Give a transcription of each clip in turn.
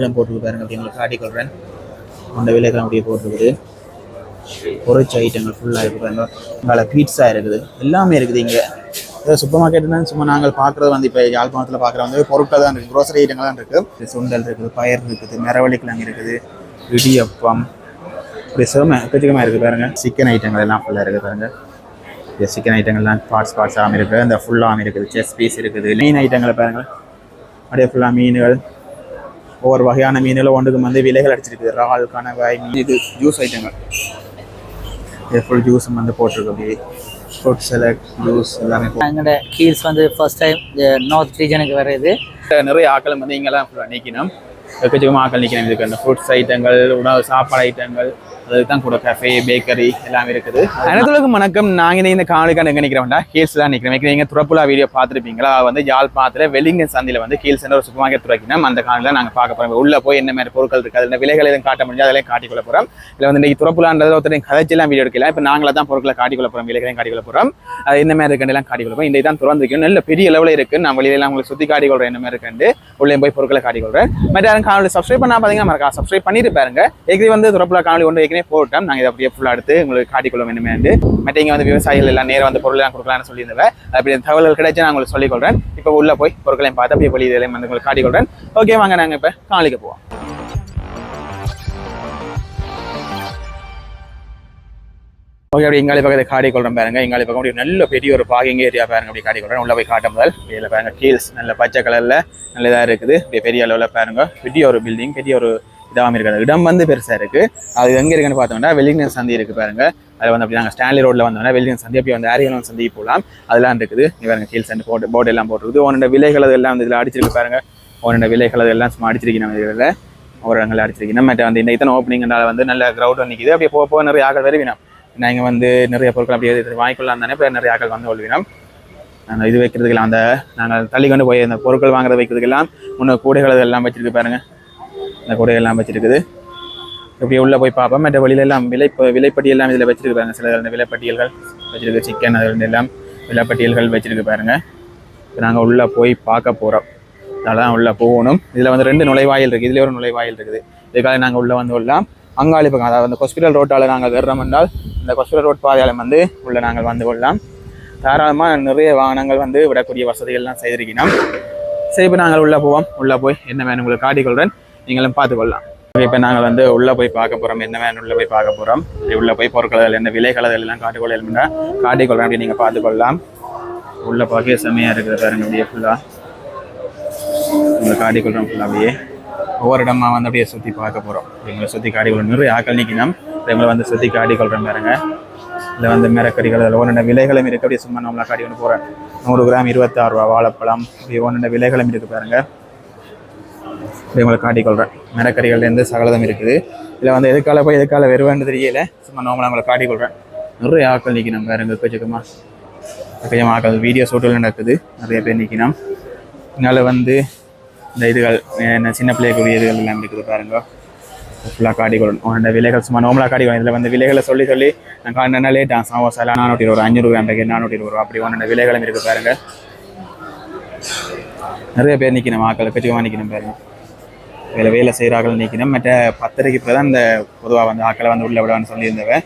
எல்லாம் போட்டுருக்கு பாருங்க அப்படி உங்களுக்கு காட்டி கொள்கிறேன் அந்த விலைக்கெல்லாம் அப்படியே போட்டுருக்குது. பொறிச்ச ஐட்டங்கள் ஃபுல்லாக இருக்குது பாருங்க. மேலே பீட்ஸா இருக்குது. எல்லாமே இருக்குது இங்கே. ஏதோ சூப்பர் மார்க்கெட்னா சும்மா நாங்கள் பார்க்குறது வந்து இப்போ யாழ்ப்பாணத்தில் பார்க்குற வந்து பொருட்கள் தான் இருக்குது க்ரோசரி ஐட்டங்கள் தான் இருக்குது சுண்டல் இருக்குது பயர் இருக்குது மிரவள்ளிக்கிழங்கு இருக்குது இடியப்பம். இப்படி சிவம எக்கச்சக்கமாக இருக்குது பாருங்க. சிக்கன் ஐட்டங்கள் எல்லாம் ஃபுல்லாக இருக்குது பாருங்க. இந்த சிக்கன் ஐட்டங்கள்லாம் பார்ட்ஸ் பார்ட்ஸாகவும் இருக்குது இந்த ஃபுல்லாகவும் இருக்குது செஸ் பீஸ் இருக்குது. மீன் ஐட்டங்களை பாருங்கள் அப்படியே ஃபுல்லாக மீன்கள் ஒவ்வொரு வகையான மீன்களும் ஒன்றுக்கு வந்து விலைகள் அடிச்சிருக்கு இறால் கணவாய் மீன் இது ஜூஸ் ஐட்டங்கள் இது ஃபுல் ஜூஸும் வந்து போட்டிருக்கு அப்படியே. ஃப்ரூட் செலக்ட் ஜூஸ் எல்லாமே எங்களோட ஹீல்ஸ் வந்து ஃபர்ஸ்ட் டைம் நார்த் ரீஜனுக்கு வருது நிறைய ஆக்கள் வந்து இங்கெல்லாம் ஃபுல்லாக நீக்கணும் எக்கச்சக்கமாக ஆக்கள் நிற்கணும் இதுக்கு அந்த ஃப்ரூட்ஸ் ஐட்டங்கள் உணவு சாப்பாடு ஐட்டங்கள் அதுக்கு தான் கூட கஃபே பேக்கரி எல்லாமே இருக்குது. அனைத்துலகம் வணக்கம். நாங்கள் இந்த காணுக்கான எங்கே நிற்கிறோம்டா ஹீல்ஸ் தான் நிற்கிறோம் நீங்கள் துறப்புலா வீடியோ பார்த்துருப்பீங்களா? வந்து யாழ்ப்பாணத்தில் வெளிங்க சந்தையில் வந்து ஹீல்ஸ் ஒரு சூப்பர் மார்க்கெட் அந்த காணில் நாங்கள் பார்க்க போகிறோம் உள்ள போய் என்ன மாதிரி பொருட்கள் இருக்குது அதில் விலைகள் எதுவும் காட்ட முடியாது அதெல்லாம் காட்டிக்கொள்ள போகிறோம் இல்லை வந்து இன்றைக்கி துறப்புலான்றது ஒருத்தரையும் கதைச்செல்லாம் வீடியோ எடுக்கலாம். இப்போ நாங்களே தான் பொருட்களை காட்டிக்கொள்ள போகிறோம் விலைகளையும் காட்டிக்கொள்ள போகிறோம் அது என்ன மாதிரி இருக்குன்னு காட்டிக்கொள்ள போகிறோம் இன்றைக்கு தான் திறந்துருக்கணும் நல்ல பெரிய லெவலில் இருக்குது நான் வெளியில உங்களுக்கு சுற்றி காட்டிக்கொள்கிறேன் என்ன மாதிரி இருக்குன்னு. உள்ளே போய் பொருட்களை காட்டிக்கொள்கிறேன் மற்ற யாரும் காணொலி சப்ஸ்கிரைப் பண்ணா பார்த்தீங்கன்னா மறக்கா சப்ஸ்கிரைப் பண்ணிட்டு பாருங்க. ஏற்கனவே வந்து துறப்புலா காணொலி ஒன்று ஏற்கனவே போட்டோம். நாங்கள் இதை அப்படியே ஃபுல்லாக எடுத்து உங்களுக்கு காட்டிக்கொள்ள வேண்டுமே மற்ற இங்கே வந்து விவசாயிகள் எல்லாம் நேரம் வந்து பொருள்லாம் கொடுக்கலாம்னு சொல்லியிருந்தவ அப்படி தகவல்கள் கிடைச்சு நான் உங்களுக்கு சொல்லிக்கொள்கிறேன் இப்போ உள்ள போய் பொருட்களையும் பார்த்து அப்படியே வெளியே இதெல்லாம் வந்து உங்களுக்கு காட்டிக்கொள்கிறேன் ஓகே வாங்க நாங்கள் இப்போ காணொலிக்கு போவோம். ஓகே அப்படி எங்காலி பக்கத்தை காடி கொள்றோம் பாருங்க. எங்காலி பக்கம் அப்படி நல்ல பெரிய ஒரு பாகிங் ஏரியா பாருங்க. அப்படி காடி கொள்றேன் உள்ள போய் காட்ட முதல். இதில் பாருங்க கீல்ஸ் நல்ல பச்சை கலர்ல நல்ல இதாக இருக்குது. அப்படியே பெரிய அளவில் பாருங்க. பெரிய ஒரு பில்டிங் பெரிய ஒரு இதாகவும் இருக்குது. இடம் வந்து பெருசாக இருக்குது அது எங்கே இருக்குன்னு பார்த்தோம்னா வெள்ளிங்கன் சந்தி இருக்குது பாருங்கள் அதில் வந்து அப்படி நாங்கள் ஸ்டான்லி ரோட்டில் வந்தோம்னா வெள்ளிங்கன் சந்தி அப்படி வந்து ஆரியன் சந்தி போகலாம் அதெல்லாம் இருக்குது. இங்க கீழ் சண்டை அண்ட் போட்டு போர்டு எல்லாம் போட்டுருக்குது. ஒன்னோட விலைகள் அதெல்லாம் வந்து இதில் அடிச்சிருக்கு பாருங்கள் ஒன்னோட விலைகள் அதெல்லாம் சும்மா அடிச்சிருக்கேன் நம்ம இதில். ஒரு இடங்களில் அடிச்சிருக்கு நம்ம வந்து இந்த இத்தனை ஓப்பனிங்னால வந்து நல்ல கிரௌட் நிற்கிது அப்படியே போக போக நிறைய ஆக்கள் நான் நாங்கள் வந்து நிறைய பொருட்கள் அப்படியே வாங்கிக்கொள்ளலாம் தானே. இப்போ நிறைய ஆக்கள் வந்து கொள்வினோம் நாங்கள் இது வைக்கிறதுக்கெல்லாம் அந்த நாங்கள் தள்ளி கொண்டு போய் அந்த பொருட்கள் வாங்குறது வைக்கிறதுக்கெல்லாம் இன்னும் கூடைகள் எல்லாம் வச்சுருக்கு பாருங்கள் இந்த கூடைகள் வச்சுருக்குது வச்சிருக்குது. இப்படி உள்ளே போய் பார்ப்போம். மற்ற வழியில எல்லாம் விலை விலைப்பட்டி எல்லாம் இதில் வச்சிருக்கு பாருங்க. சில இந்த விலைப்பட்டியல்கள் வச்சுருக்கு. சிக்கன் அது எல்லாம் விலைப்பட்டியல்கள் வச்சுருக்கு பாருங்கள் இப்போ நாங்கள் உள்ளே போய் பார்க்க போகிறோம் அதெல்லாம் உள்ளே போகணும். இதில் வந்து ரெண்டு நுழைவாயில் இருக்குது இதில் ஒரு நுழைவாயில் இருக்குது. இதுக்காக நாங்கள் உள்ளே வந்து உள்ளலாம் அங்காளி பக்கம் அதாவது அந்த ஹாஸ்பிட்டல் ரோட்டால் நாங்கள் வர்றோம் என்றால் இந்த ஹாஸ்பிட்டல் ரோட் பாதையால் வந்து உள்ளே நாங்கள் வந்து கொள்ளலாம். தாராளமாக நிறைய வாகனங்கள் வந்து விடக்கூடிய வசதிகள்லாம் செய்திருக்கிறோம் சரி இப்போ நாங்கள் உள்ளே போவோம். உள்ளே போய் என்ன வேணும் உங்களுக்கு காட்டிக்கொள்கிறேன் நீங்களும் பார்த்துக்கொள்ளலாம் இப்போ நாங்கள் வந்து உள்ளே போய் பார்க்க போகிறோம் என்ன வேணும் உள்ளே போய் பார்க்க போகிறோம் உள்ளே போய் பொருட்கள் என்ன விலைகள் எல்லாம் காட்டிக்கொள்ளலாம் காட்டிக்கொள்கிறேன் அப்படி நீங்கள் பார்த்துக்கொள்ளலாம் உள்ளே பார்க்க செம்மையாக இருக்குது பாருங்க அப்படியே ஃபுல்லாக உங்களை காட்டிக்கொள்கிறோம் ஃபுல்லாக அப்படியே. ஒவ்வொரு இடமா வந்து அப்படியே சுற்றி பார்க்க போகிறோம் எங்களை சுற்றி காட்டிக்கொள்ளும் நிறைய ஆக்கள் நிற்கணும் எங்களை வந்து சுற்றி காட்டிக்கொள்கிறோம் பாருங்க. இதில் வந்து மிரக்கறிகள் அதில் ஒன்றெண்ட விலைகளும் இருக்குது அப்படியே சும்மா நம்மளா காட்டி கொண்டு போகிறேன் நூறு கிராம் இருபத்தாறு ரூபா வாழைப்பழம். இப்படி ஒன்றெண்ட விலைகளும் இருக்குது பாருங்கள் இதை உங்களை காட்டிக்கொள்கிறேன் மரக்கறிகள்லேருந்து சகலதம் இருக்குது. இதில் வந்து எதுக்கால போய் எதுக்கால வருவேன்னு தெரியல. சும்மா நார்மலாக உங்களை காட்டிக்கொள்கிறேன் நிறைய ஆக்கள் நிற்கணும் பாருங்க கொஞ்சமாக கொஞ்சம் ஆக்கள் வீடியோ ஷூட்டில் நடக்குது. நிறைய பேர் நிற்கணும் இதனால் வந்து இந்த இதுகள் என்ன சின்ன பிள்ளைகளுடைய இதுகள் எல்லாம் இருக்குது பாருங்க. ஃபுல்லாக காட்டிக்கொள்ளணும். அந்த விலைகள் சும்மா நோமலாக காட்டிக்கொள்ளும் இதில் வந்து விலைகளை சொல்லி சொல்லி நான் காட்டினா லேட் ஆகும். சமோசாலாம் நானூற்றி இருபது அஞ்சூறு ரூபாய் நானூற்றி இருபது ரூபா. அப்படி ஒன்று விலைகளும் இருக்குது பாருங்க. நிறைய பேர் நிற்கணும் ஆக்கள் கச்சிகமாக நிற்கணும் பாருங்க. வேலை வேலை செய்கிறார்கள் நினைக்கிறேன். மற்ற பத்தரைக்கு இப்போ தான் இந்த பொதுவாக வந்து ஆக்களை வந்து உள்ள விடான்னு சொல்லியிருந்தவன்.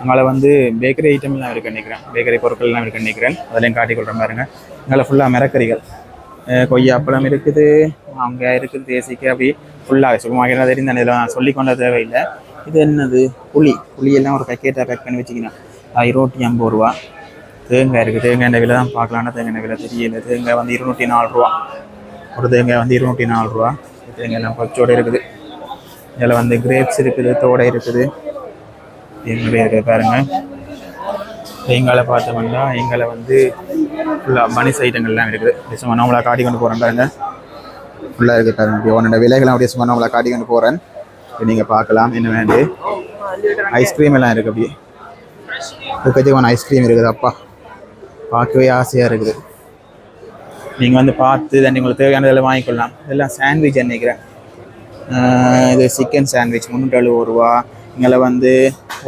அங்கே வந்து பேக்கரி ஐட்டம்லாம் இருக்கு நினைக்கிறேன். பேக்கரி பொருட்கள்லாம் இருக்கு நினைக்கிறேன். அதிலையும் காட்டிக்கொள்கிறேன் பாருங்க. அங்கே ஃபுல்லாக மிரக்கறிகள் கொய்யாப்பழம் இருக்குது அவங்க இருக்குது தேசிக்கு அப்படி ஃபுல்லாக சுகமாக தெரியும் இதில் சொல்லி கொண்ட தேவையில்லை. இது என்னது? புளி. புளியெல்லாம் ஒரு பேக்கெட்டாக பேக் பண்ணி வச்சுக்கணும். இருநூற்றி ஐம்பது ரூபா. தேங்காய் இருக்குது தேங்காய் விலை தான் பார்க்கலான்னா தேங்காய் விலை தெரியல. தேங்காய் வந்து இருநூற்றி நாலு ரூபா. ஒரு தேங்காய் வந்து இருநூற்றி நாலு ரூபா. தேங்காய் எல்லாம் பச்சோடு இருக்குது. இதில் வந்து கிரேப்ஸ் இருக்குது தோடை இருக்குது. எங்களுடைய இருக்குது பாருங்கள் எங்களை பார்த்தோம்னா எங்களை வந்து ஃபுல்லாக மணிஸ் ஐட்டங்கள்லாம் இருக்குது. சும்மா நார்மலாக காட்டி கொண்டு போகிறேன் பாருங்க. ஃபுல்லாக இருக்குது பாருங்க. இப்படி உன்னோட விலைகள்லாம் அப்படியே சும்மா நார்மலாக காட்டி கொண்டு போகிறேன் நீங்கள் பார்க்கலாம் என்ன வேண்டு. ஐஸ்கிரீம் எல்லாம் இருக்குது அப்படியே. எக்கச்சக்கமான ஐஸ்கிரீம் இருக்குது அப்பா. பார்க்கவே ஆசையாக இருக்குது. நீங்கள் வந்து பார்த்து தண்ணி உங்களுக்கு தேவையானதெல்லாம் வாங்கிக்கொள்ளலாம். இதெல்லாம் சாண்ட்விச் நினைக்கிறேன். இது சிக்கன் சாண்ட்விச் முந்நூற்றி எழுபது ரூபா. இங்கே வந்து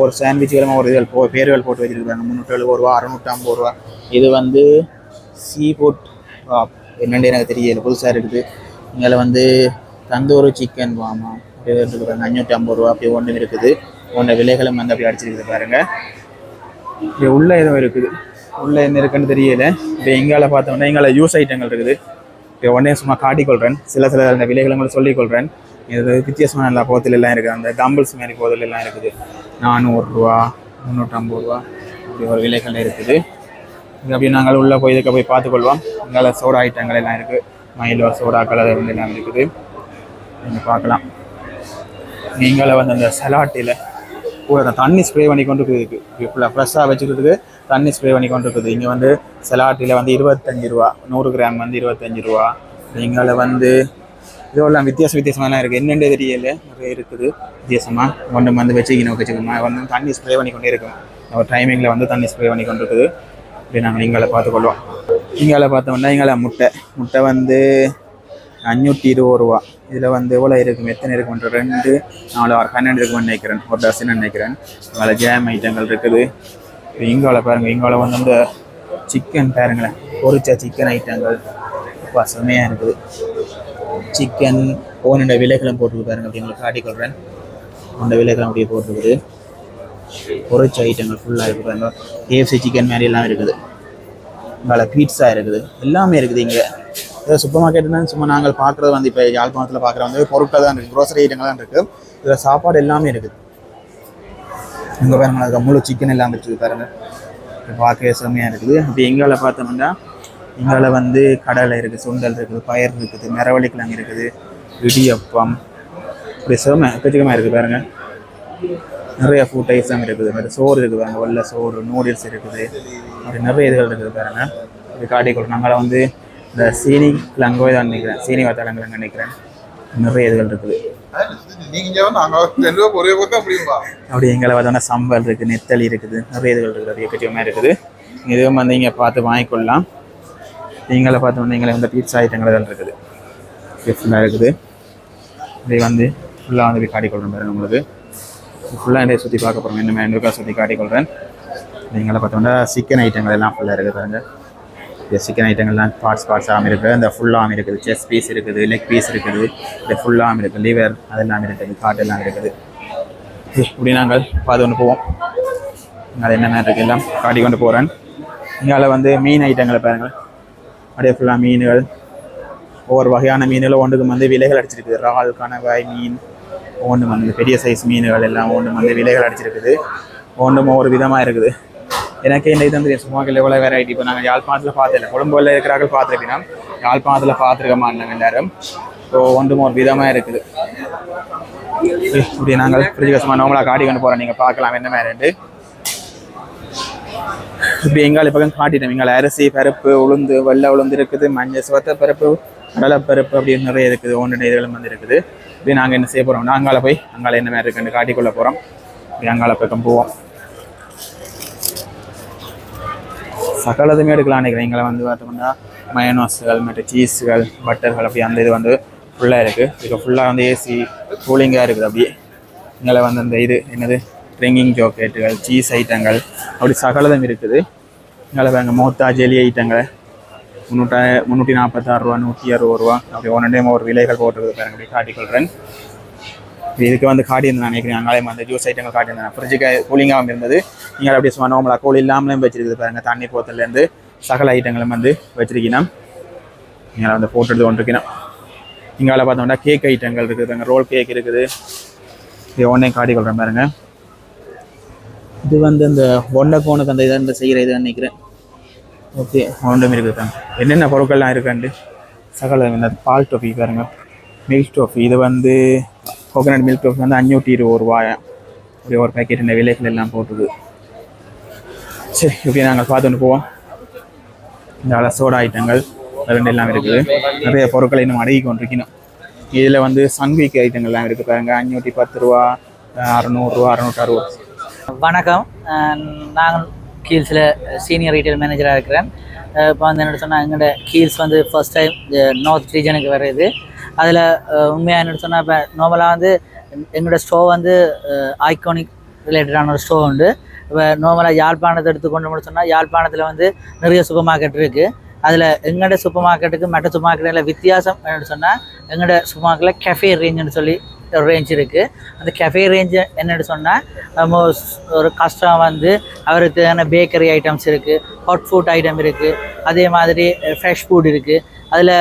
ஒரு சாண்ட்விச்சுகளும் ஒரு இதில் போ பேர்கள் போட்டு வச்சுருக்காங்க முந்நூற்றி எழுபது ரூபா அறுநூற்றி ஐம்பது ரூபா. இது வந்து சீ ஃபுட் என்னென்னு எனக்கு தெரியல. புதுசாக இருக்குது. இங்கே வந்து தந்தூரி சிக்கன் வாமா இருக்கிறாங்க அஞ்சூற்றி ஐம்பது ரூபா அப்படி ஒன்று இருக்குது. ஒன்ற விலைகளும் வந்து அப்படி அடிச்சிருக்குது பாருங்கள் இது உள்ள எதுவும் இருக்குது. உள்ளே என்ன இருக்குன்னு தெரியல. இப்போ எங்கால பார்த்தோம்னா எங்கால யூஸ் ஐட்டங்கள் இருக்குது. இப்போ உடனே சும்மா காட்டிக்கொள்கிறேன் சில சில அந்த விலைகளை சொல்லிக்கொள்கிறேன் இது வித்தியாசமான எல்லா போத்தில் எல்லாம் இருக்குது. அந்த டம்பிள்ஸ் மாதிரி போதில் எல்லாம் இருக்குது. நானூறுரூவா முந்நூற்றம்பது ரூபா இப்படி ஒரு விலைகள் இருக்குது. இது அப்படி நாங்கள் உள்ளே போய் இதுக்கு போய் பார்த்துக்கொள்வோம். இங்கால சோடா ஐட்டங்கள் எல்லாம் இருக்குது. மயிலோ சோடா கலர் வந்து எல்லாம் இருக்குது. நீங்கள் பார்க்கலாம். நீங்களே வந்து அந்த சலாட்டில் கூட தண்ணி ஸ்ப்ரே பண்ணி கொண்டு இருக்குது. ஃபுல்லாக ஃப்ரெஷ்ஷாக வச்சுக்கிறதுக்கு தண்ணி ஸ்ப்ரே பண்ணி கொண்டு இருக்குது. இங்கே வந்து சலாட்டில் வந்து இருபத்தஞ்சு ரூபா நூறு கிராம் வந்து இருபத்தஞ்சு ரூபா. நீங்கள வந்து இதெல்லாம் வித்தியாச வித்தியாசமாலாம் இருக்குது என்னென்ன தெரியல. நிறைய இருக்குது. வித்தியாசமாக ஒன்று வந்து வச்சுக்கணும் வச்சுக்கணும்? வந்து தண்ணி ஸ்ப்ரே பண்ணி கொண்டே இருக்கும் ஒரு டைமிங்கில் வந்து தண்ணி ஸ்ப்ரே பண்ணி கொண்டு இருக்குது. இப்படி நாங்கள் இங்கால பார்த்துக்கொள்வோம். இங்கால பார்த்தோம்னா இங்கால முட்டை. முட்டை வந்து அஞ்சூற்றி இருபது ரூபா. இதில் வந்து எவ்வளோ இருக்கும் எத்தனை இருக்குன்ற ரெண்டு நாலு ஆறு பன்னெண்டு இருக்குன்னு நினைக்கிறேன். ஒரு டசன் நினைக்கிறேன். அதில் ஜேம் ஐட்டங்கள் இருக்குது. இங்கால பாருங்கள் இங்கால வந்து இந்த சிக்கன் பாருங்களேன் பொரிச்ச சிக்கன் ஐட்டங்கள். அப்பா செமையாக இருக்குது. சிக்கன் ஓனோட விலைகளும் போட்டுருக்கு பாருங்க அப்படி உங்களுக்கு காட்டிக்கொள்கிறேன் அந்த விலைகளும் அப்படியே போட்டிருக்குது. பொரிச்ச ஐட்டங்கள் ஃபுல்லாக இருக்குது பாருங்க. கேஎஃப்சி சிக்கன் மாதிரி எல்லாம் இருக்குது. இங்கால பீட்ஸா இருக்குது. எல்லாமே இருக்குது இங்கே. இதில் சூப்பர் மார்க்கெட்னா சும்மா நாங்கள் பார்க்குறது வந்து இப்போ யாழ்ப்பாணத்தில் பார்க்குற வந்து பொருட்கள் தான் இருக்குது க்ரோசரி ஐட்டங்கள் தான் இருக்குது. இதில் சாப்பாடு எல்லாமே இருக்குது. இங்கே பாருங்க அதுக்கு முழு சிக்கன் எல்லாம் இருக்குது பாருங்க. பார்க்கவே செம்மையாக இருக்குது. இப்போ எங்களால் பார்த்தோம்னா எங்களால் வந்து கடலை இருக்குது சுண்டல் இருக்குது பயிர் இருக்குது மிரவள்ளி இருக்குது இடியப்பம். இப்படி செம்ம எக்கச்சக்கமாக இருக்குது பாருங்க. நிறைய ஃபுட் ஐட்டம் இருக்குது. மாதிரி சோறு இருக்குது பாருங்க வெள்ளை சோறு நூடுல்ஸ் இருக்குது. அப்படி நிறைய இதுகள் இருக்குது பாருங்க. இது காட்டிக்கொள் நாங்களை வந்து இந்த சீனி கிழங்கோ தான் நினைக்கிறேன். சீனி வத்தாளங்கிழங்கு நினைக்கிறேன். நிறைய இதுகள் இருக்குது. நீங்க ஒரே அப்படி எங்களை பார்த்தோன்னா சம்பல் இருக்குது நெத்தலி இருக்குது நிறைய இதுகள் இருக்குது அது எக்கச்சக்கமாக இருக்குது. இதுவும் வந்து இங்கே பார்த்து வாங்கிக்கொள்ளலாம். நீங்களை வந்து எங்களை வந்து பீட்சா ஐட்டங்கள் தான் இருக்குது. ஃபுல்லாக இருக்குது. இதை வந்து ஃபுல்லாக வந்து போய் காட்டிக்கொள்கிறேன் பாருங்க உங்களுக்கு. ஃபுல்லாக என்னை சுற்றி பார்க்க போகிறோம் என்ன மேனுக்கா சுற்றி காட்டிக்கொள்கிறேன் நீங்களை பார்த்தோம்னா சிக்கன் ஐட்டங்கள் எல்லாம் ஃபுல்லாக இருக்குது பாருங்கள் இந்த சிக்கன் ஐட்டங்கள்லாம் பார்ட்ஸ் பார்ட்ஸாகவும் இருக்குது இந்த ஃபுல்லாகவும் இருக்குது. செஸ் பீஸ் இருக்குது லெக் பீஸ் இருக்குது. இந்த ஃபுல்லாகவும் இருக்குது. லிவர் அதெல்லாம் இருக்குது. காட் எல்லாம் இருக்குது. இப்படி நாங்கள் பார்த்து போவோம். அது என்னென்ன இருக்குது எல்லாம் காட்டி கொண்டு போகிறேன் இங்கால வந்து மீன் ஐட்டங்களை பாருங்கள். அப்படியே ஃபுல்லாக மீன்கள். ஒவ்வொரு வகையான மீன்களும் ஒன்றுக்கு வந்து விலைகள் அடிச்சிருக்குது. இறால் கணவாய் மீன். ஒன்று வந்து பெரிய சைஸ் மீன்கள் எல்லாம் ஒன்று வந்து விலைகள் அடிச்சிருக்குது. ஒன்றும் ஒவ்வொரு விதமாக இருக்குது. எனக்கு இந்த இது வந்து சும்மா எவ்வளோ வெரைட்டி இப்போ நாங்கள் யாழ்ப்பாணத்தில் பார்த்துருக்கோம். கொழும்புல இருக்கிறார்கள் பார்த்துருக்கீங்கன்னா யாழ்ப்பாணத்தில் பார்த்துருக்க மாட்டோம் எல்லாரும்? ஸோ ஒன்றும் ஒரு விதமாக இருக்குது. இப்படி நாங்கள் ஃப்ரிட்ஜ் கஷ்டமாக நார்மலாக காட்டி கொண்டு போகிறோம் நீங்கள் பார்க்கலாம் என்ன மாதிரி இப்படி எங்கால் பக்கம் காட்டிட்டோம். எங்கால அரிசி பருப்பு உளுந்து வெள்ளை உளுந்து இருக்குது. மஞ்சள் சிவத்த பருப்பு கடலை பருப்பு அப்படின்னு நிறைய இருக்குது. ஒன்று இதுகளும் வந்து இருக்குது. இப்படி நாங்கள் என்ன செய்ய போகிறோம் அங்கால போய் அங்கால என்ன மாதிரி இருக்குன்னு காட்டிக்கொள்ள போகிறோம் இப்படி அங்கால பக்கம் போவோம். சகலதுமே எடுக்கலாம் நினைக்கிறேன் எங்களை வந்து பார்த்தோம்னா மயனோஸுகள் மற்ற சீஸ்கள் பட்டர்கள் அப்படி அந்த இது வந்து ஃபுல்லாக இருக்குது இது ஃபுல்லாக வந்து ஏசி கூலிங்காக இருக்குது. அப்படியே எங்களை வந்து அந்த இது என்னது? ட்ரிங்கிங் சாக்லேட்டுகள் சீஸ் ஐட்டங்கள் அப்படி சகலதும் இருக்குது. எங்களை பாருங்க மோத்தா ஜெலி ஐட்டங்கள் முந்நூற்றா முந்நூற்றி நாற்பத்தாறு ரூபா நூற்றி அறுபது ரூபா அப்படி ஒன்று டைம் ஒரு விலைகள் போட்டிருக்கு பாருங்க. அப்படி காட்டிக்கொள்கிறேன் இதுக்கு வந்து காட்டியிருந்தேன் நினைக்கிறேன். அங்காலே வந்து ஜூஸ் ஐட்டங்கள் காட்டியிருந்தேன். ஃப்ரிட்ஜுக்கு கூலிங்காகவும் இருந்தது. நீங்கள் அப்படியே சும்மா நார்மலாக கோழி இல்லாமலையும் வச்சிருக்குது பாருங்கள் தண்ணி போத்தல்லேருந்து சகல ஐட்டங்களும் வந்து வச்சிருக்கீங்கன்னா நீங்கள் வந்து ஃபோட்டோ எடுத்து கொண்டிருக்கணும். இங்கால பார்த்தோம்னா கேக் ஐட்டங்கள் இருக்குது பாருங்க. ரோல் கேக் இருக்குது. இது ஒன்றையும் காட்டிக்கொள்கிறேன் பாருங்க. இது வந்து இந்த ஒன்றை கோனுக்கு அந்த இதை செய்கிற இதை நினைக்கிறேன். ஓகே ஒன்றும் இருக்குது பாருங்க. என்னென்ன பொருட்கள்லாம் இருக்காண்டு சகல இந்த பால் டோஃபி பாருங்க. மில்க் டோஃபி இது வந்து கோகனட் மில்க் டோஃபி வந்து அஞ்சூற்றி இருபது ரூபாய். ஒரே ஒரு பேக்கெட் இந்த விலைகள் எல்லாம் போட்டுது. சரி இப்படி நாங்கள் பார்த்துட்டு போவோம். இந்த சோடா ஐட்டங்கள் ரெண்டு எல்லாம் இருக்குது. நிறைய பொருட்களை இன்னும் அடகி கொண்டிருக்கணும். இதில் வந்து சன்வீக் ஐட்டங்கள்லாம் இருக்குது பாருங்க. அஞ்சூற்றி பத்து ரூபா அறநூறுரூவா அறநூற்றி அறுபது வணக்கம். நாங்கள் கீல்ஸில் சீனியர் ரீட்டைல் மேனேஜராக இருக்கிறேன். இப்போ வந்து என்ன சொன்னால் எங்களோட கீல்ஸ் வந்து ஃபர்ஸ்ட் டைம் நார்த் ரீஜனுக்கு வருது அதில் உண்மையாக என்ன சொன்னால் இப்போ நார்மலாக வந்து எங்களோட ஸ்டோவ் வந்து ஐகானிக் ரிலேட்டடான ஒரு ஸ்டோவ் உண்டு. இப்போ நார்மலாக யாழ்ப்பாணத்தை எடுத்துக்கொண்டோம்னு சொன்னால் யாழ்ப்பாணத்தில் வந்து நிறைய சூப்பர் மார்க்கெட் இருக்குது அதில் எங்களோட சூப்பர் மார்க்கெட்டுக்கு மற்ற சூப்பர் மார்க்கெட்டில் வித்தியாசம் என்னென்னு சொன்னால் எங்களோட சூப்பர் மார்க்கெட்டில் கெஃபே ரேஞ்சுன்னு சொல்லி ஒரு ரேஞ்ச் இருக்குது அந்த கெஃபே ரேஞ்சு என்னென்னு சொன்னால் ஒரு கஷ்டம் வந்து அவருக்கு தேவையான பேக்கரி ஐட்டம்ஸ் இருக்குது ஹாட் ஃபுட் ஐட்டம் இருக்குது அதே மாதிரி ஃப்ரெஷ் ஃபுட் இருக்குது அதில்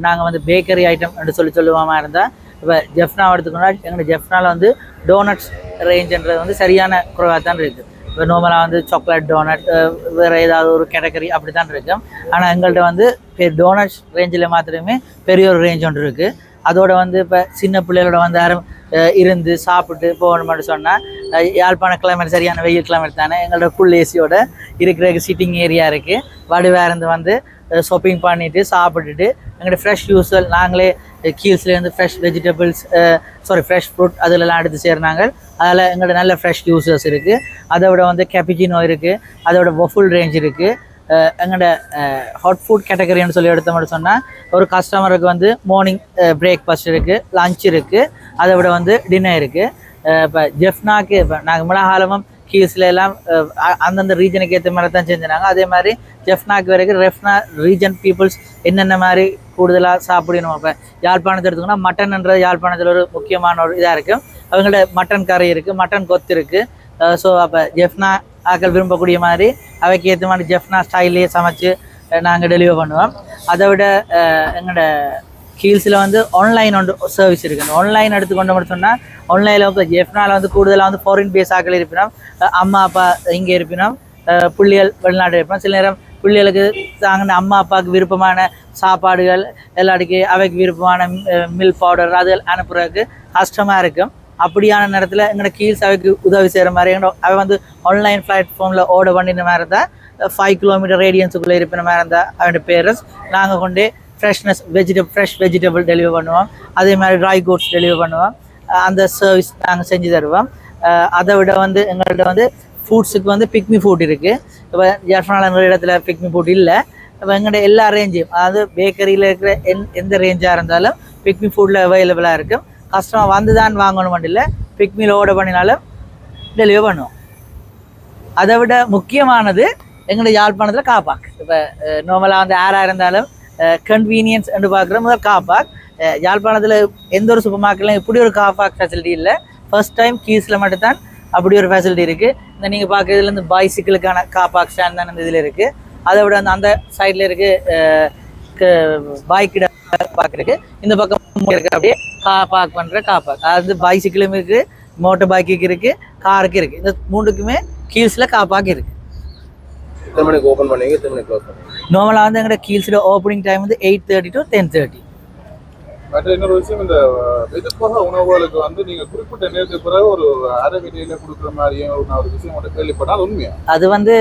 நாங்கள் வந்து பேக்கரி ஐட்டம் என்று சொல்லி சொல்லுவோமா இருந்தால் இப்போ ஜெஃப்னா எடுத்துக்கோன்னா எங்களோட ஜெஃப்னாவில் வந்து டோனட்ஸ் ரேஞ்சுன்றது வந்து சரியான குறைவாக தான் இருக்குது நார்மலாக வந்து சாக்லேட் டோனட் வேறு ஏதாவது ஒரு கேட்டகரி அப்படி தான் இருக்கும். ஆனால் எங்கள்கிட்ட வந்து டோனட்ஸ் ரேஞ்சில் மாத்திரமே பெரிய ஒரு ரேஞ்ச் ஒன்று இருக்குது அதோட வந்து இப்போ சின்ன பிள்ளைகளோட வந்து யாரும் இருந்து சாப்பிட்டு போகணும்னு சொன்னால் யாழ்ப்பாண கிளைமேட் சரியான வெயில் கிளைமேட் தானே எங்களோட ஃபுல் ஏசியோட இருக்கிற சிட்டிங் ஏரியா இருக்குது வடுவாக வந்து ஷாப்பிங் பண்ணிவிட்டு சாப்பிட்டுட்டு எங்கள்கிட்ட ஃப்ரெஷ் யூஸ்வல் நாங்களே கீல்ஸ்லேருந்து fresh vegetables sorry fresh fruit அதிலெல்லாம் எடுத்து சேர்னாங்க அதில் எங்களோட நல்ல ஃப்ரெஷ் ஜூஸஸ் இருக்குது அதை விட வந்து கேப்பிச்சினோ இருக்குது அதோட வஃபுல் ரேஞ்ச் இருக்குது எங்களோட ஹாட் ஃபுட் கேட்டகரின்னு சொல்லி எடுத்த மட்டும் சொன்னால் ஒரு கஸ்டமருக்கு வந்து மார்னிங் பிரேக்ஃபாஸ்ட் இருக்குது லஞ்ச் இருக்குது அதை விட வந்து டின்னர் இருக்குது இப்போ ஜெஃப்னாக்கு இப்போ நாங்கள் மிளகாலமும் கீஸ்ல எல்லாம் அந்தந்த ரீஜனுக்கு ஏற்ற மாதிரி தான் செஞ்சுனாங்க அதே மாதிரி ஜெஃப்னாக்கு வரைக்கும் ரெஃப்னா ரீஜன் பீப்புள்ஸ் என்னென்ன மாதிரி கூடுதலாக சாப்பிடணும் இப்போ யாழ்ப்பாணத்தை எடுத்துக்கோன்னா மட்டன்ன்றது யாழ்ப்பாணத்தில் ஒரு முக்கியமான ஒரு இதாக இருக்கும் அவங்களோட மட்டன் கறி இருக்குது மட்டன் கொத்து இருக்குது ஸோ அப்போ ஜெஃப்னா ஆக்கள் விரும்பக்கூடிய மாதிரி அவைக்கு ஏற்ற மாதிரி ஜெஃப்னா ஸ்டைல்லையே சமைச்சு நாங்கள் டெலிவர் பண்ணுவோம். அதை விட எங்களோட கீல்ஸில் வந்து ஆன்லைன் ஒன்று சர்வீஸ் இருக்குது ஆன்லைன் எடுத்துக்கொண்டு மட்டும் சொன்னால் ஆன்லைனில் வந்து எஃப்னால் வந்து கூடுதலாக வந்து ஃபாரின் பேஸ் ஆக்கள் இருப்பினோம் அம்மா அப்பா இங்கே இருப்பினோம் பிள்ளைகள் புள்ளிகள் வெளிநாடு இருப்பினோம் சில நேரம் பிள்ளைகளுக்கு தாங்கின அம்மா அப்பாவுக்கு விருப்பமான சாப்பாடுகள் எல்லாத்துக்கு அவைக்கு விருப்பமான மில்க் பவுடர் அது அனுப்புறதுக்கு கஷ்டமாக இருக்கும். அப்படியான நேரத்தில் எங்களோட கீழ்ஸ் அவைக்கு உதவி செய்கிற மாதிரி எங்களோட அவை வந்து ஆன்லைன் பிளாட்ஃபார்மில் ஓட பண்ணின மாதிரி இருந்தால் ஃபைவ் கிலோமீட்டர் ரேடியன்ஸுக்குள்ளே இருப்பின மாதிரி இருந்தால் அவனோட பேரண்ட்ஸ் நாங்கள் கொண்டே freshness vegetable fresh vegetable delivery பண்ணுவோம். அதே மாதிரி ட்ரை கூட்ஸ் டெலிவரி பண்ணுவோம். அந்த சர்வீஸ் நாங்கள் செஞ்சு தருவோம். அதை விட வந்து எங்கள்கிட்ட வந்து ஃபுட்ஸுக்கு வந்து பிக்மி ஃபுட் இருக்குது இப்போ ஜெஃப்னால இடத்துல பிக்மி ஃபுட் இல்லை. இப்போ எங்கள்கிட்ட எல்லா ரேஞ்சையும் அதாவது பேக்கரியில் இருக்கிற எந் எந்த ரேஞ்சாக இருந்தாலும் பிக்மி ஃபுட்டில் அவைலபிளாக இருக்கும். கஸ்டமர் வந்து தான் வாங்கணும் இல்லை பிக்மியில் ஆர்டர் பண்ணினாலும் டெலிவரி பண்ணுவோம். அதை விட முக்கியமானது எங்களுடைய யாழ்ப்பாணத்தில் காப்பாக் இப்போ நார்மலாக வந்து யாராக இருந்தாலும் கன்வீனியன்ஸ் என்று பார்க்குற முதல் காபாக் அஹ், யாழ்ப்பாணத்தில் எந்த ஒரு சூப்பர் மார்க்கெட்லையும் இப்படி ஒரு காபாக் ஃபெசிலிட்டி இல்லை ஃபர்ஸ்ட் டைம் கீஸில் மட்டும்தான் அப்படி ஒரு ஃபெசிலிட்டி இருக்குது இந்த நீங்கள் பார்க்குறதுல இந்த பைசிக்கிளுக்கான காபாக் ஸ்டாண்ட் தான் இந்த இதில் இருக்குது அதை விட அந்த அந்த சைடில் இருக்குது பைக் பார்க்குறதுக்கு இந்த பக்கம் இருக்குது அப்படியே கா பார்க் பண்ணுற காப்பாக் அது பைசிக்கிளும் இருக்குது மோட்டர் பைக்குக்கு இருக்குது காருக்கு இருக்குது இந்த மூணுக்குமே கீல்ஸில் பார்க் இருக்குது எத்தனை மணிக்கு ஓப்பன் பண்ணுவீங்க எத்தனை மணிக்கு க்ளோஸ் பண்ணுவீங்க நார்மலாக வந்து எங்களோட கீல்ஸோட ஓப்பனிங் டைம் வந்து eight thirty to ten thirty மற்ற இன்னொரு விஷயம் இந்த வெதுப்பக உணவுகளுக்கு வந்து நீங்க குறிப்பிட்ட நேரத்துக்கு பிறகு ஒரு அரை கொடுக்குற மாதிரியும் நான் ஒரு விஷயம் மட்டும் கேள்விப்பட்டேன் அது உண்மையா? அது வந்து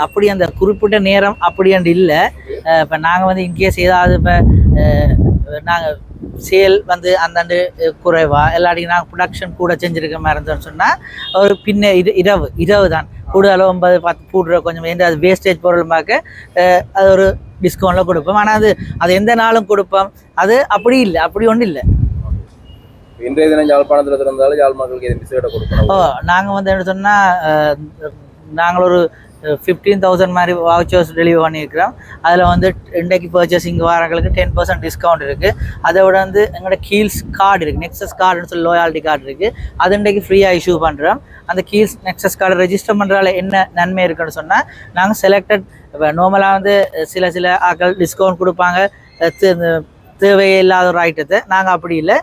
அப்படி அந்த குறிப்பிட்ட நேரம் அப்படி என்று இல்லை. இப்போ நாங்கள் வந்து இன்கேஸ் ஏதாவது இப்போ நாங்கள் சேல் வந்து அந்தாண்டு குறைவா? எல்லாத்தையும் நாங்கள் ப்ரொடக்ஷன் கூட செஞ்சுருக்க மாதிரி இருந்தோம்னு சொன்னால் ஒரு பின்ன இது இரவு இரவு தான் கூடுதலாக ஒன்பது பத்து போடுற கொஞ்சம் எந்த அது வேஸ்டேஜ் பொருள் பார்க்க அது ஒரு டிஸ்கவுண்ட்டில் கொடுப்போம். ஆனால் அது அது எந்த நாளும் கொடுப்போம். அது அப்படி இல்லை அப்படி ஒன்றும் இல்லை. இன்றைய தினம் யாழ்ப்பாணத்தில் திறந்தாலும் யாழ் மக்களுக்கு எதுவும் விசேட ஓ கொடுக்கணும். நாங்கள் வந்து என்ன சொன்னால் நாங்கள் ஒரு ஃபிஃப்டீன் தௌசண்ட் மாதிரி வவுச்சர்ஸ் டெலிவரி பண்ணியிருக்கிறோம். அதில் வந்து இன்றைக்கு பர்ச்சேசிங் வரவங்களுக்கு டென் பர்சன்ட் டிஸ்கவுண்ட் இருக்குது அதை விட வந்து எங்களோட கீல்ஸ் கார்டு இருக்குது நெக்ஸஸ் கார்டுன்னு சொல்லி லோயாலிட்டி கார்டு இருக்குது அது இன்றைக்கு ஃப்ரீயாக இஷ்யூ பண்ணுறோம் அந்த கீல்ஸ் நெக்ஸஸ் கார்டை ரெஜிஸ்டர் பண்ணுறதால என்ன நன்மை இருக்குன்னு சொன்னால் நாங்கள் செலக்டட் இப்போ நார்மலாக வந்து சில சில ஆக்கள் டிஸ்கவுண்ட் கொடுப்பாங்க. தேவையில்லாத ஒரு ஐட்டத்தை நாங்கள் அப்படி இல்லை.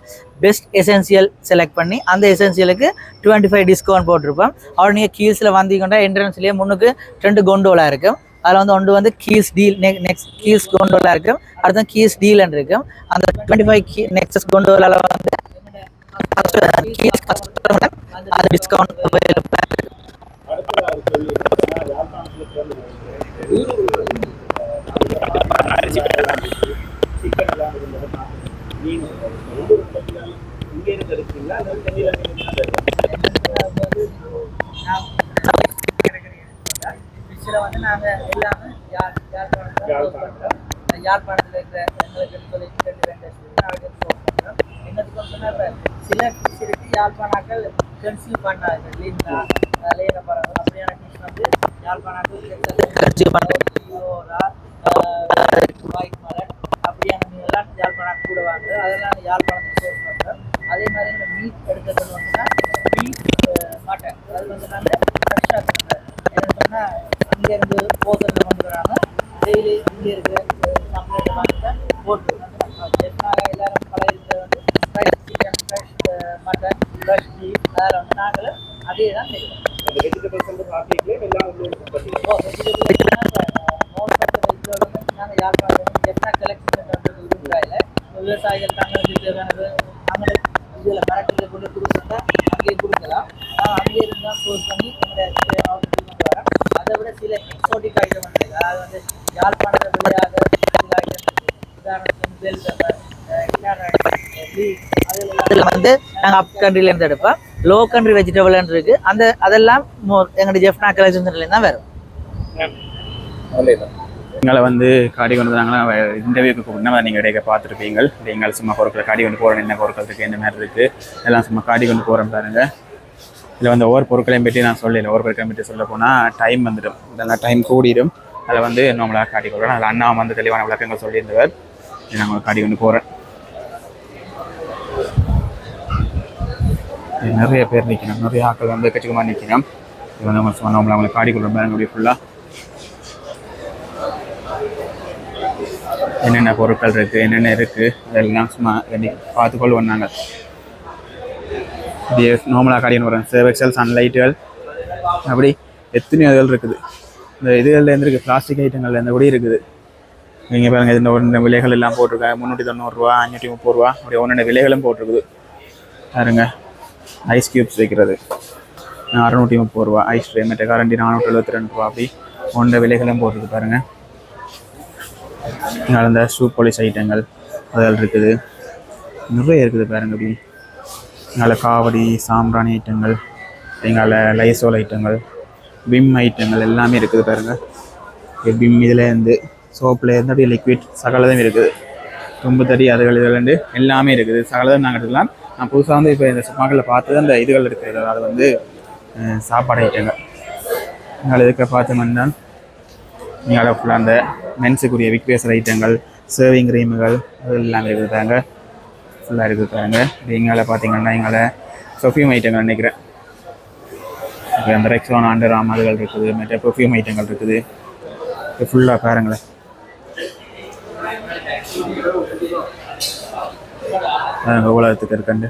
பெஸ்ட் எசென்சியல் செலக்ட் பண்ணி அந்த எசென்சியலுக்கு டுவெண்ட்டி ஃபைவ் டிஸ்கவுண்ட் போட்டிருப்போம். அவர் நீங்கள் கீல்ஸில் வந்தீங்கன்னா என்ட்ரன்ஸ்லேயே முன்னுக்கு ரெண்டு கொண்டோலா இருக்கும். அதில் வந்து ஒன்று வந்து கீஸ் டீல் நெக்ஸ்ட் கீல்ஸ் கொண்டோலா இருக்கும். அடுத்து கீஸ் டீல்னு இருக்கும். அந்த டுவெண்ட்டி ஃபைவ் கீ நெக்ஸ்ட் கொண்டோலாவில் வந்து கீஸ் கஸ்டமர் அது டிஸ்கவுண்ட் அவைலபிளாக இருக்கும். Thank you வந்து நாங்கள் எல்லாமே யாழ் யாழ்ப்பாணத்தில் யாழ்ப்பாணத்தில் இருக்கிற எங்களுக்கு சொல்லி ரெண்டு ரெண்டு நாங்கள் சோப் பண்ணுறோம் எங்களுக்கு சொன்னால் இப்போ சில ஃபிஷ் இருக்கு யாழ்ப்பாணாக்கள் கன்சீவ் பண்ணாது லீனா லேன பறவை அப்படியான ஃபிஷ் வந்து யாழ்ப்பாணாக்கள் கன்சீவ் பண்ணுறது ஒயிட் மலர் அப்படியான மீன் எல்லாம் யாழ்ப்பாணம் கூட வாங்க அதெல்லாம் யாழ்ப்பாணத்துக்கு சோர்ஸ் பண்ணுறோம் அதே மாதிரி இந்த மீட் எடுக்கிறது வந்துன்னா மீட் மாட்டேன் அது வந்து ஃப்ரெஷ்ஷாக சொன்னால் இங்கேருந்து போசலில் டெய்லி இங்கே இருக்கு கம்ப்ளைண்ட் வாங்கிட்டு போட்டு ஜெட்னாக எல்லாரும் பழைய இருக்கிறது வந்து fresh chicken fresh mutton fresh beef அதில் வந்து நாங்களும் அதே தான் செய்வோம் ஓ வெஜிடபிள் நாங்கள் யாழ்ப்பாணம் ஜெட்னா கலெக்ஷன் இருந்தாயில் விவசாயிகள் தங்களுக்கு தேவையானது அவங்களுக்கு இதில் மரத்தில் கொண்டு கொடுக்குறதா அங்கேயே கொடுக்கலாம் நான் அங்கே இருந்தால் சோர்ஸ் பண்ணி எங்களுடைய கொண்டு வரேன் அதை விட சில எக்ஸோட்டிக் ஐட்டம் வந்து அதாவது வந்து யாழ்ப்பாணத்தில் விளையாத சில ஐட்டம் உதாரணத்துக்கு பெல் பெப்பர் அதில் வந்து நாங்கள் அப் கண்ட்ரிலேருந்து எடுப்போம். லோ கண்ட்ரி வெஜிடபிள்னு இருக்கு. அந்த அதெல்லாம் எங்களுடைய ஜெஃப்னா கலெக்ஷன்லேருந்து தான் வரும். எங்களை வந்து காடி கொண்டு வந்தாங்கன்னா இன்டர்வியூக்கு கூப்பிட்டு நீங்கள் இடையே பார்த்துருப்பீங்க நீங்கள் சும்மா பொருட்கள் காடி கொண்டு போகிறோம் என்ன பொருட்கள் இருக்குது என்ன மாதிரி இருக்குது எல்லாம் சும்மா காடி கொண்டு போகிறோம் பாருங்க. இதில் வந்து ஒவ்வொரு பொருட்களையும் பற்றி நான் சொல்லல. ஒவ்வொரு பொருட்களையும் பற்றி சொல்ல போனால் டைம் வந்துடும். இதெல்லாம் டைம் கூடிடும். அதில் வந்து நம்மளாக காட்டி கொடுக்குறோம் அதில் அண்ணா வந்து தெளிவான விளக்கங்கள் சொல்லியிருந்தவர். நாங்கள் காடி கொண்டு போகிறேன் நிறைய பேர் நிற்கணும் நிறைய ஆட்கள் வந்து கச்சிக்கமாக நிற்கணும் இது வந்து அவங்க சும்மா அவங்களை காடி கொடுற பாருங்க அப்படியே ஃபுல்லாக என்னென்ன பொருட்கள் இருக்குது என்னென்ன இருக்குது அதெல்லாம் சும்மா ரெடி பார்த்துக்கொள்ள வந்தாங்க. இப்படியே நார்மலாக கடையின் வரும் சேவெக்சல் சன்லைட்டுகள் அப்படி எத்தனையோ இதுகள் இருக்குது. இந்த இதுகள்லேருந்து இருக்குது பிளாஸ்டிக் ஐட்டங்கள்லேருந்து கூட இருக்குது. நீங்கள் பாருங்கள் இந்த ஒன்று விலைகள் எல்லாம் போட்டிருக்காங்க. முந்நூற்றி தொண்ணூறுரூவா அஞ்சூற்றி முப்பது ரூபா அப்படி ஒன்று விலைகளும் போட்டிருக்குது. பாருங்கள் ஐஸ் க்யூப்ஸ் வைக்கிறது. அறநூற்றி முப்பது ரூபா. ஐஸ் ட்ரே மற்ற கரண்டி நானூற்றி எழுபத்தி ரெண்டு ரூபா. அப்படி ஒன்றை விலைகளும் போட்டிருக்கு பாருங்கள் நடந்த ஷூ பாலிஷ் ஐட்டங்கள் அதில் இருக்குது. நிறைய இருக்குது பாருங்க அப்படி. நல்ல காவடி சாம்பிராணி ஐட்டங்கள் எங்கால லைசோல் ஐட்டங்கள் விம் ஐட்டங்கள் எல்லாமே இருக்குது பாருங்க. விம் இதில் இருந்து சோப்பில் இருந்து அப்படியே லிக்விட் சகலதும் இருக்குது. தும்பு தடி அதுகள் இதுலேருந்து எல்லாமே இருக்குது. சகலதும் நாங்கள் எடுக்கலாம் நான் புதுசாக வந்து இப்போ இந்த சும்மாக்களில் பார்த்தது அந்த இதுகள் இருக்கிறது அது வந்து சாப்பாடு ஐட்டங்கள் நாங்கள் இதுக்க பார்த்தோம்னா நீங்கள் ஃபுல்லாக அந்த மென்ஸுக்குரிய விக்ரேசர் ஐட்டங்கள் சர்விங் க்ரீமுகள் அது எல்லாம் இருக்குது ஃபுல்லாக இருக்குது பாருங்க எங்களை பார்த்தீங்கன்னா எங்களை பெர்ஃப்யூம் ஐட்டங்கள் நினைக்கிறேன். இப்போ அந்த ரெக்ஸான் ஆண்டர் ஆமாதுகள் இருக்குது. மற்ற பெர்ஃப்யூம் ஐட்டங்கள் இருக்குது. ஃபுல்லாக பாருங்களேன். உலகத்துக்கு இருக்கண்டு.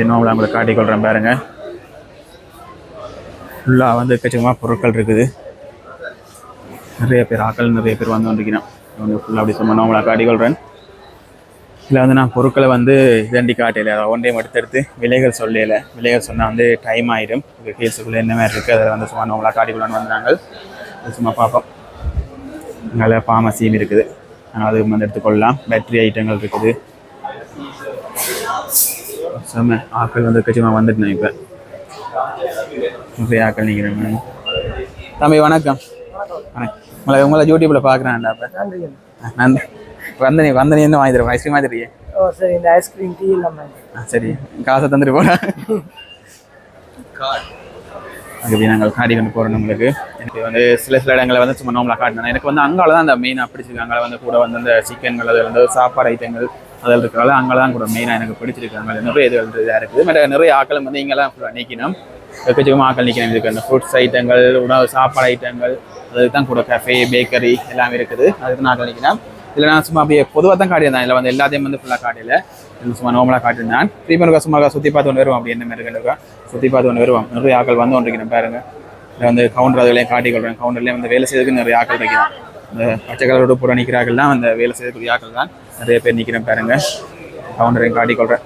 இன்னும் உங்களை காட்டிக்கொள்கிறேன் பாருங்க. ஃபுல்லாக வந்து எக்கச்சக்கமாக பொருட்கள் இருக்குது. நிறைய பேர் ஆக்கள் நிறைய பேர் வந்து வந்துருக்கிறோம் வந்து ஃபுல்லாக அப்படி சொன்னால் காட்டி காட்டிக்கொள்கிறேன் இதில் வந்து நான் பொருட்களை வந்து இதண்டி காட்டையில் ஒன் ஒன்றையும் எடுத்தெடுத்து எடுத்து விலைகள் சொல்லல. விலைகள் சொன்னால் வந்து டைம் ஆகிடும் இது கேஸுக்குள்ளே என்ன மாதிரி இருக்குது அதில் வந்து சும்மா உங்களை காட்டிக்கொள்ளன்னு வந்தாங்க. அது சும்மா பார்ப்போம். நல்ல ஃபார்மசியும் இருக்குது. அது வந்து எடுத்துக்கொள்ளலாம். பேட்டரி ஐட்டங்கள் இருக்குது. செம்ம ஆக்கள் வந்து கச்சிமா வந்துட்டேன் இப்போ நிறைய ஆக்கள் நிற்கிறேன் தம்பி வணக்கம். வணக்கம். உங்களை உங்களை யூடியூப்பில் பார்க்குறேன்டா அப்போ. நன்றி வந்த நீ வந்த நீ என்ன வாங்கி தருவோம் ஐஸ்கிரீம் வாங்கி ஓ சரி. இந்த ஐஸ்கிரீம் டீ சரி. காசை தந்துட்டு போடா. அப்படி நாங்கள் காடி கொண்டு போகிறோம் நம்மளுக்கு. எனக்கு வந்து சில சில இடங்களை வந்து சும்மா நார்மலாக காட்டினேன் எனக்கு வந்து அங்கால தான் அந்த மெயினாக பிடிச்சிருக்கு. அங்கே வந்து கூட வந்து அந்த சிக்கன்கள் அது வந்து சாப்பாடு ஐட்டங்கள் அதில் இருக்கிறதால அங்கே தான் கூட மெயினாக எனக்கு பிடிச்சிருக்காங்க. நிறைய நிறைய வந்து இதாக இருக்குது. மற்ற நிறைய ஆக்களும் வந்து இங்கெல்லாம் ஃபுல்லாக நீக்கணும். எக்கச்சக்கமாக ஆக்கள் நிற்கணும் இருக்குது அந்த ஃப்ரூட்ஸ் ஐட்டங்கள் உணவு சாப்பாடு ஐட்டங்கள் அதுக்கு தான் கூட கஃபே பேக்கரி எல்லாமே இருக்குது. அதுக்கு நான் ஆக்கள் நிற்கணும் இதில் நான் சும்மா அப்படியே பொதுவாக தான் காட்டியிருந்தேன் இல்லை வந்து எல்லாத்தையும் வந்து ஃபுல்லாக காட்டியில் சும்மா நார்மலாக காட்டியிருந்தேன் திருப்பி இருக்கா சும்மா சுற்றி பார்த்து ஒன்று வருவோம். அப்படி என்ன மாதிரி இருக்கா? சுற்றி பார்த்து ஒன்று வருவோம். நிறைய ஆக்கள் வந்து ஒன்று இருக்கணும் பாருங்க. இதில் வந்து கவுண்டர் அதுலேயும் காட்டி கொள்கிறேன் கவுண்டர்லேயும் வந்து வேலை செய்யறதுக்கு நிறைய ஆக்கள் இருக்கிறான் இந்த பச்சை கலரோட பூரா நிற்கிறார்கள்லாம் அந்த வேலை செய்யக்கூடிய ஆக்கள் தான். நிறைய பேர் நிற்கிறேன் பாருங்க. கவுண்டரையும் காட்டி கொள்கிறேன்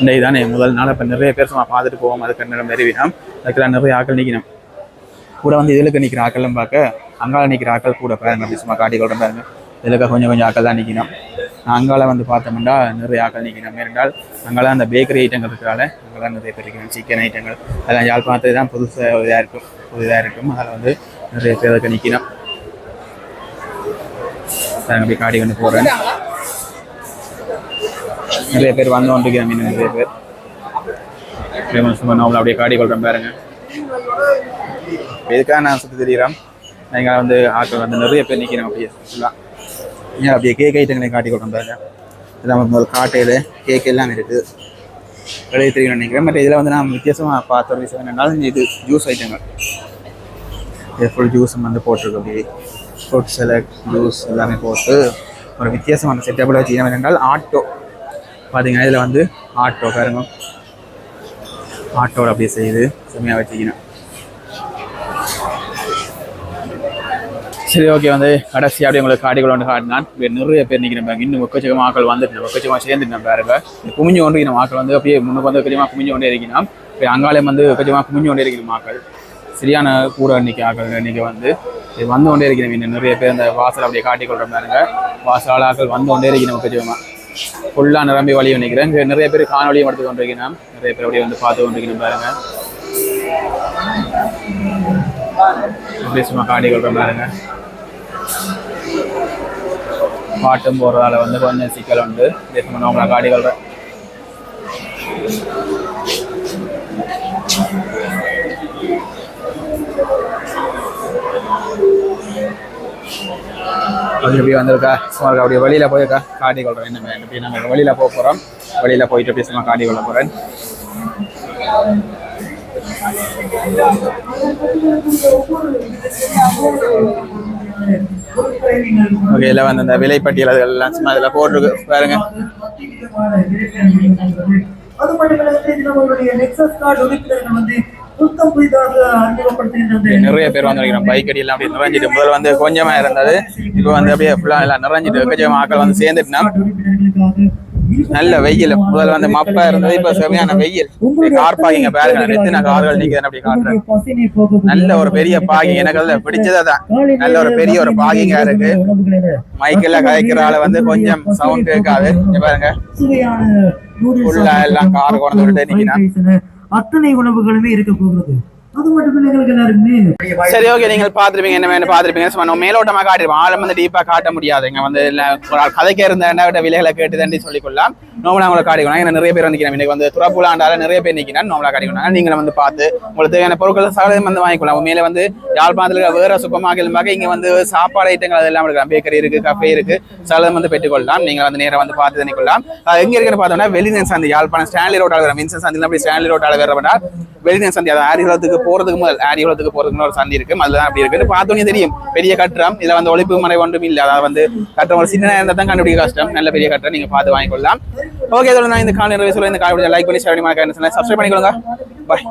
இந்த இதானே முதல் நாள். இப்போ நிறைய பேர் சும்மா பார்த்துட்டு போவோம். அதுக்கு நேரம் நிறைவினோம் அதுக்கெல்லாம் நிறைய ஆக்கள் நிற்கணும் கூட வந்து இதுலுக்கு நிற்கிற ஆக்கள்லாம் பார்க்க அங்கால நிற்கிற ஆக்கள் கூட பாருங்க. அப்படி சும்மா காட்டி கொள்கிறேன் பாருங்க. இதுலுக்கு கொஞ்சம் கொஞ்சம் ஆக்கள் தான் நிற்கணும் அங்கால வந்து பார்த்தோம்னா நிறைய ஆக்கள் நிற்கணும் இருந்தால் அங்கெல்லாம் அந்த பேக்கரி ஐட்டங்கள் இருக்கிறால அங்கெல்லாம் நிறைய பேர் இருக்கணும் சிக்கன் ஐட்டங்கள் அதெல்லாம் யாழ்ப்பாணத்தில் தான் புதுசாக இதாக இருக்கும் புதுதாக இருக்கும். அதில் வந்து நிறைய பேர் நிற்கணும். அப்படி காடி கொண்டு போகிறேன் நிறைய பேர் வந்து கொண்டிருக்கிறோம் இன்னும் நிறைய பேர். சும்மா அப்படியே காடி கொள்கிறேன் பாருங்க. எதுக்காக நான் சுற்றி தெரிகிறோம் நீங்கள் வந்து ஆட்கள் வந்து நிறைய பேர் நிற்கிறோம் அப்படியே ஃபுல்லாக ஏன் அப்படியே கேக் ஐட்டங்களையும் காட்டி கொடுறேன் பாருங்க. முதல் காட்டையில் கேக் எல்லாம் இருக்குது வெளியே தெரியும் நினைக்கிறேன். பட் இதில் வந்து நான் வித்தியாசமாக பார்த்த ஒரு விஷயம் என்னென்னாலும் இது ஜூஸ் ஐட்டங்கள். இது ஃபுல் ஜூஸும் வந்து போட்டிருக்கு அப்படி. ஃப்ரூட் செலக்ட் ஜூஸ் எல்லாமே போட்டு ஒரு வித்தியாசமான செட்டப்பில் வச்சு என்னென்றால் ஆட்டோ. பார்த்தீங்கன்னா இதில் வந்து ஆட்டோ பாருங்க. ஆட்டோவில் அப்படியே செய்யுது செம்மையாக வச்சுக்கணும். சரி ஓகே வந்து கடைசி அப்படியே உங்களுக்கு காடிகள் கொண்டு காட்டினான். இங்க நிறைய பேர் நிற்கிறேன் பாருங்க. இன்னும் ஒக்கச்சக்கமாக ஆக்கள் வந்துட்டு ஒக்கச்சக்கமாக சேர்ந்துட்டு பாருங்க. குமிஞ்சு கொண்டு நம்ம ஆக்கள் வந்து அப்படியே முன்னுக்கு வந்து கொஞ்சமாக குமிஞ்சு கொண்டே இருக்கணும் இப்போ அங்காலயம் வந்து கொஞ்சமாக குமிஞ்சு கொண்டே இருக்கிற ஆக்கள். சரியான கூட இன்னைக்கு ஆக்கள் இன்னைக்கு வந்து. இது வந்து கொண்டே இருக்கிறோம் இன்னும் நிறைய பேர் இந்த வாசல் அப்படியே காட்டி கொள்ற பாருங்க. வாசல் ஆக்கள் வந்து கொண்டே இருக்கணும் ஒக்கச்சக்கமாக ஃபுல்லாக நிரம்பி வழி நினைக்கிறேன். இங்கே நிறைய பேர் காணொலியும் எடுத்து கொண்டிருக்கிறேன் நிறைய பேர் அப்படியே வந்து பார்த்து கொண்டிருக்கணும் பாருங்க. அப்படியே சும்மா காட்டி கொள்ற பாருங்க. பாட்டும் போடுறதால வந்து கொஞ்சம் சிக்கல் உண்டு. பேசணும் அவங்கள காடி கொள்றேன். அது எப்படி வந்திருக்கா? சும்மா அப்படியே வெளியில் போயிருக்கா காட்டி கொள்றேன். என்ன எப்படி நாங்கள் வெளியில் போக போகிறோம் வெளியில் போயிட்டு அப்படியே சும்மா காட்டி கொள்ள போகிறேன் ஓகே இதில் வந்து அந்த விலைப்பட்டியல் அதெல்லாம் சும்மா இதில் போட்டிருக்கு. பாருங்க. அது நெக்ஸஸ் கார்டு உறுப்பினர்கள் வந்து புதிதாக அறிமுகப்படுத்துகின்ற நிறைய பேர் வந்துருக்கிறோம் பைக் அடி எல்லாம் அப்படியே நிறைஞ்சிட்டு முதல்ல வந்து கொஞ்சமா இருந்தது. இப்போ வந்து அப்படியே ஃபுல்லாக எல்லாம் நிறைஞ்சிட்டு கொஞ்சம் ஆக்கள் வந்து சேர்ந்துட்டுனா நல்ல வெயில். முதல்ல வந்து மப்பா இருந்தது. இப்போ செமையான வெயில். கார் பாக்கிங்க பாருங்க. எத்தனை கார்கள் நிற்கிறேன் அப்படி காட்டுறேன். நல்ல ஒரு பெரிய பாக்கிங் எனக்கு அதுல பிடிச்சது தான் நல்ல ஒரு பெரிய ஒரு பாக்கிங்கா இருக்கு. மைக்கெல்லாம் கதைக்கிற ஆள வந்து கொஞ்சம் சவுண்ட் கேட்காது. பாருங்க. ஃபுல்லா எல்லாம் கார் கொண்டு விட்டு நிக்கிறான். அத்தனை உணவுகளுமே இருக்க போகிறது. சரி ஓகே நீங்கள் பார்த்துருப்பீங்க என்ன பார்த்துருப்பீங்க. சும்மா மேலோட்டமாக காட்டிருப்போம். ஆழம் வந்து டீப்பாக காட்ட முடியாது. இங்கே வந்து ஒரு ஆள் கதைக்க இருந்த என்ன விலைகளை கேட்டு தண்டி சொல்லிக்கொள்ளலாம் நோமலாக உங்களை காட்டிக்கணும் ஏன்னா நிறைய பேர் வந்து நிற்கிறேன் இன்னைக்கு வந்து துறப்புலாண்டால நிறைய பேர் நிற்கிறேன் நோமலாக காட்டிக்கணும் நீங்கள் வந்து பார்த்து உங்களுக்கு தேவையான பொருட்கள் சகலம் வந்து வாங்கிக்கலாம் மேலே வந்து யாழ்ப்பாணத்தில் இருக்க வேற சுப்பமாக இருந்தாக்க இங்கே வந்து சாப்பாடு ஐட்டங்கள் அதெல்லாம் இருக்கலாம் பேக்கரி இருக்கு கஃபே இருக்கு. சகலம் வந்து பெற்றுக்கொள்ளலாம் நீங்கள் வந்து நேராக வந்து பார்த்து தண்ணிக்கொள்ளலாம் எங்கே இருக்குன்னு பார்த்தோம்னா வெளிநன் சந்தி யாழ்ப்பாணம் ஸ்டான்லி ரோட்டால் வர வின்சன் சந்தி அப்படி ஸ்டான்லி ரோட்டால் வர வெளிநன் சந்தி அது ஆரிகுளத்துக்கு போறதுக்கு முதல் ஆரிகுளத்துக்கு போறதுக்கு ஒரு சந்தி இருக்கு. அதுல அப்படி இருக்கு. பார்த்தோன்னே தெரியும். பெரிய கட்டுறம் இதுல வந்து ஒழிப்பு மறை ஒன்றும் இல்லை. அதாவது வந்து கட்டுறம் ஒரு சின்ன இருந்தால் தான் கண்டுபிடிக்க கஷ்டம். நல்ல பெரிய கட்டுறம் நீங்க பார்த்து வாங்கிக்கொள்ளலாம். ஓகே இதோட நான் இந்த காலை சொல்ல இந்த காலை லைக் பண்ணி ஷேர் பண்ணி சப்ஸ்கிரைப் பண்ணிக்கொள்ளுங்க. பாய்